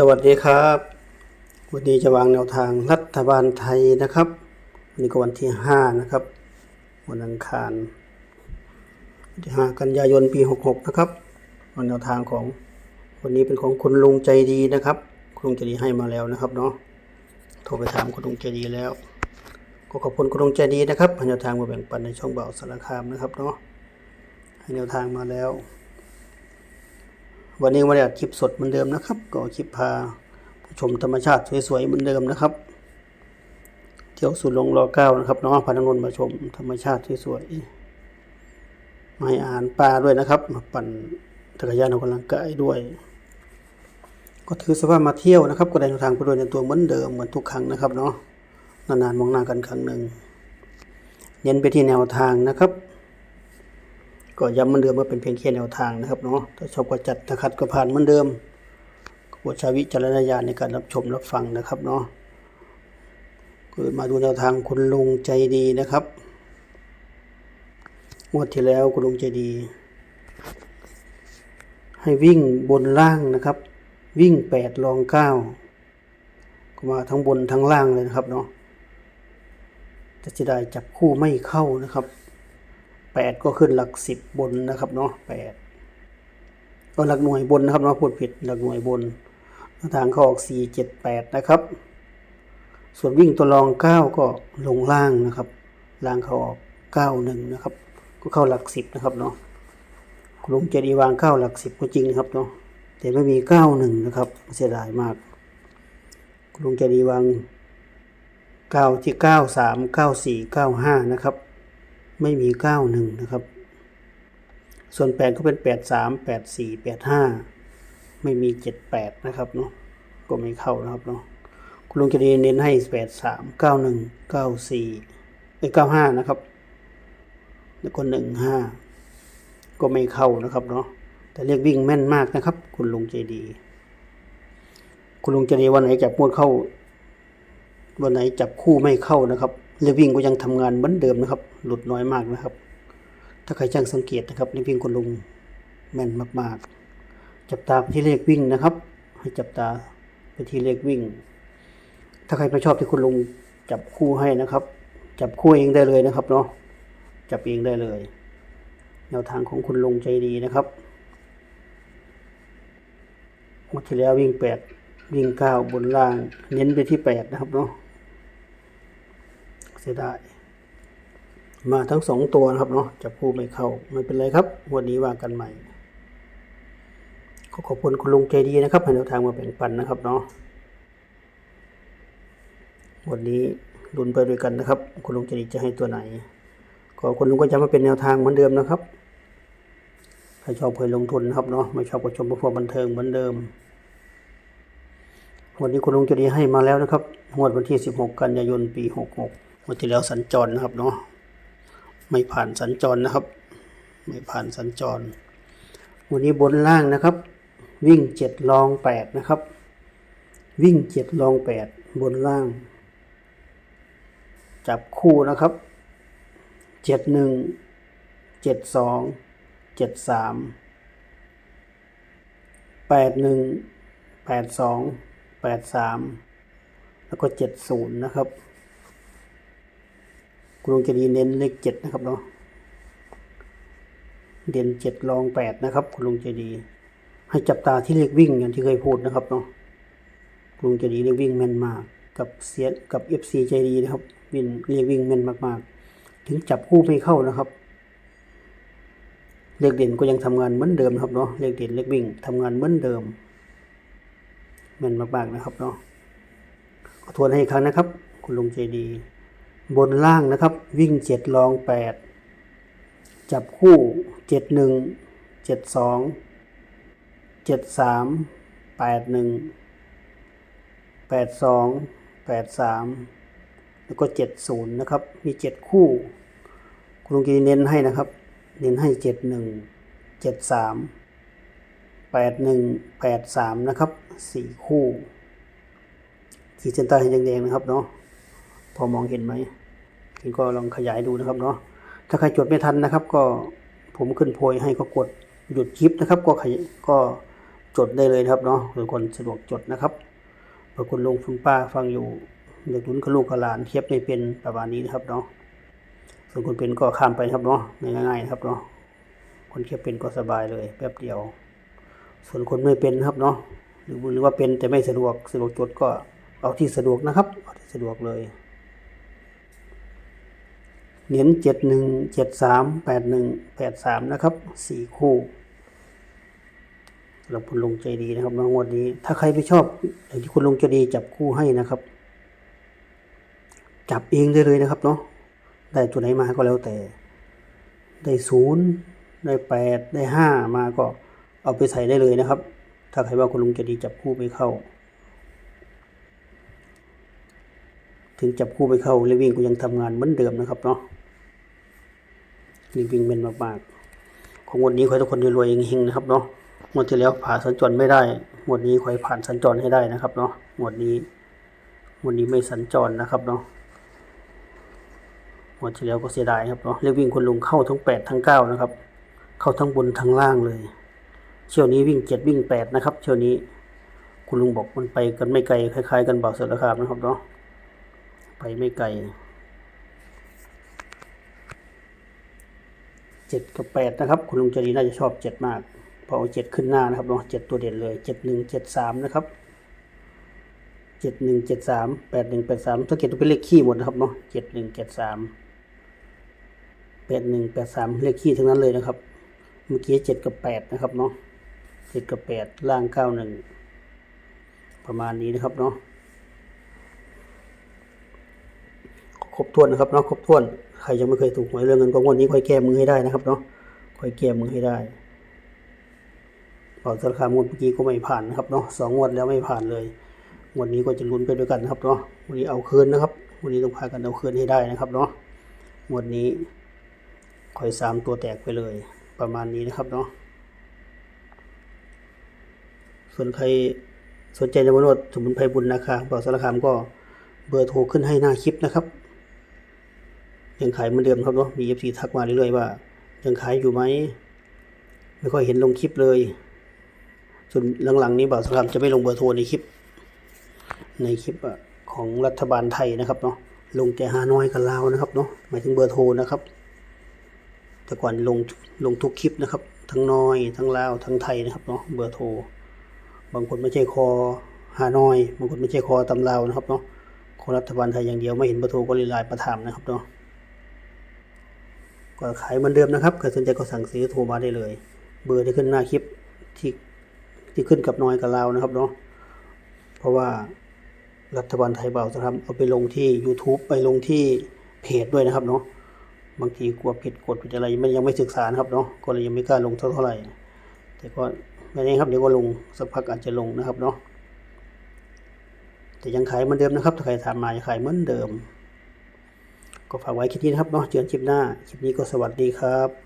สวัสดีครับ วันนี้จะวางแนวทางรัฐบาลไทยนะครับวันนี้ก็วันที่ห้านะครับ วันอังคารวันที่ห้ากันยายนปีหกหกนะครับวันแนวทางของวันนี้เป็นของคุณลุงใจดีนะครับคุณลุงใจดีให้มาแล้วนะครับเนาะโทรไปถามคุณลุงใจดีแล้ว ก็ขอบคุณคุณลุงใจดีนะครับแนวทางมาแบ่งปันในช่องเบาสารคามนะครับเนาะให้แนวทางมาแล้ว วันนี้วันนี้อัดคลิปสดเหมือนเดิมนะครับ ก็คลิปพาผู้ชมธรรมชาติสวยๆเหมือนเดิมนะครับ เที่ยวสุดลงรอเก้านะครับน้องพานันนท์มาชมธรรมชาติสวยๆมาให้อาหารปลาด้วยนะครับ มาปั่นจักรยานออกกำลังกายด้วย ก็ถือสภาพมาเที่ยวนะครับ ก็ได้แนทางไปด้วยในตัวเหมือนเดิมเหมือนทุกครั้งนะครับเนาะนานๆมองหน้ากันครั้งหนึ่งเน้นไปที่แนวทางนะครับ ก็ย้ำเหมือนเดิมว่าเป็นเพียงแค่แนวทางนะครับเนาะถ้าชอบก็จัดถ้าขัดก็ผ่านเหมือนเดิมโปรดใช้วิจารณญาณในการรับชมรับฟังนะครับเนาะก็มาดูแนวทางคุณลุงใจดีนะครับงวดที่แล้วคุณลุงใจดี ให้วิ่งบนล่างนะครับ วิ่งแปดรองเก้าก็มาทั้งบนทั้งล่างเลยนะครับเนาะแต่จะได้จับคู่ไม่เข้านะครับ แปดก็ขึ้นหลักสิบบนนะครับเนาะแปดก็หลักหน่วยบนนะครับเนาะพูดผิดหลักหน่วยบนทางเขาออกสี่เจ็ดแปดนะครับ ส่วนวิ่งตัวรองเก้าก็ลงล่างนะครับล่างเขาออกเก้าหนึ่งนะครับ ก็เข้าหลักสิบนะครับเนาะคุณลุงเจดีวางเก้าหลักสิบก็จริงนะครับเนาะแต่ไม่มีเก้าหนึ่งนะครับเสียดายมากคุณลุงเจดีวางเก้าที่เก้าสามเก้าสี่เก้าห้านะครับ ไม่มีเก้าหนึ่งนะครับ ส่วนแปดก็เป็นแปดสามแปดสี่แปดห้าไม่มีเจ็ดแปดนะครับเนาะก็ไม่เข้านะครับเนาะคุณลุงจะเน้นให้แปดสามเก้าหนึ่งเก้าสี่ไอ้เก้าห้านะครับ แล้วก็หนึ่งห้าก็ไม่เข้านะครับเนาะแต่เรียกวิ่งแม่นมากนะครับ คุณลุงใจดี คุณลุงใจดีวันไหนจับมวดเข้า วันไหนจับคู่ไม่เข้านะครับ เรวิ่งก็ยังทำงานเหมือนเดิมนะครับ หลุดน้อยมากนะครับ ถ้าใครช่างสังเกตนะครับเรวิ่งคุณลุงแม่นมาก ๆ จับตาไปที่เลขวิ่งนะครับ ให้จับตาไปที่เลขวิ่ง ถ้าใครไม่ชอบที่คุณลุงจับคู่ให้นะครับ จับคู่เองได้เลยนะครับเนาะจับเองได้เลย แนวทางของคุณลุงใจดีนะครับงวดที่แล้ววิ่งแปดวิ่งเก้าบนล่าง เน้นไปที่แปดนะครับเนาะ สียดายมาทั้งสองตัวนะครับเนาะจับคู่ไม่เข้าไม่เป็นไรครับวันนี้ว่ากันใหม่ขอขอบคุณคุณลุงใจดีนะครับให้แนวทางมาแบ่งปันนะครับเนาะวันนี้ลุ้นไปด้วยกันนะครับ คุณลุงใจดีจะให้ตัวไหนขอคุณลุงก็จะมาเป็นแนวทางเหมือนเดิมนะครับถ้าชอบเคยลงทุนนะครับเนาะไม่ชอบก็ชมเพื่อบันเทิงเหมือนเดิมวันนี้คุณลุงใจดีให้มาแล้วนะครับงวดวันที่ 16 กันยายน ปี 66 วันที่แล้วสัญจรนะครับเนาะไม่ผ่านสัญจรนะครับ ไม่ผ่านสัญจร วันนี้บนล่างนะครับ วิ่งเจ็ดลองแปดนะครับ วิ่งเจ็ดลองแปดบนล่าง จับคู่นะครับเจ็ดหนึ่งเจ็ดสองเจ็ดสามแปดหนึ่งแปดสองแปดสามแล้วก็เจ็ดศูนย์นะครับ คุณลุงจะดีเน้นเลขเจ็ดนะครับเนาะเด่นเจ็ดรองแปดนะครับ คุณลุงใจดี ให้จับตาที่เลขวิ่งอย่างที่เคยพูดนะครับเนาะคุณลุงใจดีเลขวิ่งแม่นมาก กับเสียกับเอฟซีใจดีนะครับ วิ่งเลขวิ่งแม่นมากๆ ถึงจับคู่ไม่เข้านะครับ เลขเด่นก็ยังทำงานเหมือนเดิมนะครับเนาะเลขเด่นเลขวิ่งทำงานเหมือนเดิมแม่นมากๆนะครับเนาะขอทวนให้อีกครั้งนะครับ คุณลุงใจดี บนล่างนะครับ วิ่งเจ็ดรองแปดจับคู่เจ็ดหนึ่งเจ็ดสองเจ็ดสามแปดหนึ่งแปดสองแปดสามแล้วก็เจ็ดศูนย์นะครับ มีเจ็ดคู่คุณลุงกีเน้นให้นะครับ เน้นให้เจ็ดหนึ่งเจ็ดสามแปดหนึ่งแปดสามนะครับสี่คู่ขีดเส้นใต้ให้แดงๆนะครับเนาะ พอมองเห็นไหมเห็นก็ลองขยายดูนะครับเนาะถ้าใครจดไม่ทันนะครับ ก็ผมขึ้นโพยให้ก็กดหยุดคลิปนะครับ ก็ขยก็จดได้เลยครับเนาะเผื่อคนสะดวกจดนะครับเผื่อคุณลุงคุณป้าฟังอยู่เด็กรุ่นกับลูกกับหลานเทียบไม่เป็นประมาณนี้นะครับเนาะส่วนคนเป็นก็ข้ามไปครับเนาะง่ายๆครับเนาะคนเทียบเป็นก็สบายเลยแป๊บเดียว ส่วนคนไม่เป็นนะครับเนาะหรือหรือว่าเป็นแต่ไม่สะดวกสะดวกจดก็เอาที่สะดวกนะครับเอาที่สะดวกเลย เน้นเจ็ดหนึ่งเจ็ดสามแปดหนึ่งแปดสามนะครับสี่คู่สำหรับคุณลงใจดีนะครับงวดนี้ ถ้าใครไม่ชอบอย่างที่คุณลงใจดีจับคู่ให้นะครับ จับเองได้เลยนะครับเนาะได้ตัวไหนมาก็แล้วแต่ ได้ศูนย์ได้แปดได้ห้ามาก็เอาไปใส่ได้เลยนะครับ ถ้าใครว่าคุณลุงใจดีจับคู่ไม่เข้า ถึงจับคู่ไปเข้าเลวิ่งก็ยังทำงานเหมือนเดิมนะครับเนาะ เลวิ่งเป็นมากๆของวันนี้ขอให้ทุกคนรวยๆเฮงๆนะครับเนาะงวดที่แล้วผ่านสัญจรไม่ได้งวดนี้ขอให้ผ่านสัญจรให้ได้นะครับเนาะงวดนี้งวดนี้ไม่สัญจรนะครับเนาะงวดที่แล้วก็เสียดายครับเนาะเลวิ่งคุณลุงเข้าทั้งแปดทั้งเก้านะครับ เข้าทั้งบนทั้งล่างเลยเที่ยวนี้วิ่งเจ็ดวิ่งแปดนะครับเที่ยวนี้คุณลุงบอกมันไปกันไม่ไกลคล้าย ๆ กันบ่าวเสือราคามนะครับเนาะไปไม่ไกล เจ็ดกับแปดนะครับ คุณลุงจรีน่าจะชอบเจ็ดมากพราะเอาเจ็ดขึ้นหน้านะครับเนาะเจ็ดตัวเด่นเลยเจ็ดหนึ่งเจ็ดสามนะครับเจ็ดหนึ่งเจ็ดสามแปดหนึ่งแปดสามสังเกตว่าเป็นเลขขี้หมดนะครับเนาะเจ็ดหนึ่งเจ็ดสามแปดหนึ่งแปดสามเลขขี้ทั้งนั้นเลยนะครับ เมื่อกี้เจ็ดกับแปดนะครับเนาะเจ็ดกับแปดล่างเก้าหนึ่งประมาณนี้นะครับเนาะ ครบถ้วนนะครับเนาะครบถ้วนใครยังไม่เคยถูกหวยเรื่องเงินก็งวดนี้ค่อยแก้มือให้ได้นะครับเนาะค่อยแก้มือให้ได้บอกสารคามงวดเมื่อกี้ก็ไม่ผ่านนะครับเนาะสองงวดแล้วไม่ผ่านเลยงวดนี้ก็จะลุ้นไปด้วยกันนะครับเนาะวันนี้เอาคืนนะครับวันนี้ต้องพากันเอาคืนให้ได้นะครับเนาะงวดนี้ค่อยสามตัวแตกไปเลยประมาณนี้นะครับเนาะส่วนใครสนใจในมโนดสมุนไพรบุญนะคะบอกสารคามก็เบอร์โทรขึ้นให้หน้าคลิปนะครับ ยังขายเหมือนเดิมครับเนาะมีเอฟซีทักมาเรื่อยๆว่า ยังขายอยู่ไหมไม่ค่อยเห็นลงคลิปเลย ส่วนหลังๆนี้บ่าวสลามจะไม่ลงเบอร์โทรในคลิป ในคลิปของรัฐบาลไทยนะครับเนาะลงแต่ฮานอยกับลาวนะครับเนาะหมายถึงเบอร์โทรนะครับ แต่ก่อนลงลงทุกคลิปนะครับ ทั้งน้อย ทั้งลาวทั้งไทยนะครับเนาะเบอร์โทรบางคนไม่ใช่คอฮานอย บางคนไม่ใช่คอตำลาวนะครับเนาะของรัฐบาลไทยอย่างเดียวไม่เห็นเบอร์โทรก็เลยไลน์ประถามนะครับเนาะ ก็ขายเหมือนเดิมนะครับใครสนใจก็สั่งซื้อโทรมาได้เลย เบอร์ที่ขึ้นหน้าคลิปที่ที่ขึ้นกับน้อยกับเรานะครับเนาะเพราะว่ารัฐบาลไทยเบาจะทำเอาไปลงที่ YouTube ไปลงที่เพจด้วยนะครับเนาะบางทีกลัวผิดกฎผิดอะไรมันยังไม่ศึกษานะครับเนาะก็เลยยังไม่กล้าลงเท่าไหร่แต่ก็ไม่แน่ครับเดี๋ยวก็ลงสักพักอาจจะลงนะครับเนาะแต่ยังขายเหมือนเดิมนะครับถ้าใครถามมาจะขายเหมือนเดิม ก็ฝากไว้คลิปนี้นะครับเนาะเจอกันคลิปหน้า คลิปนี้ก็สวัสดีครับ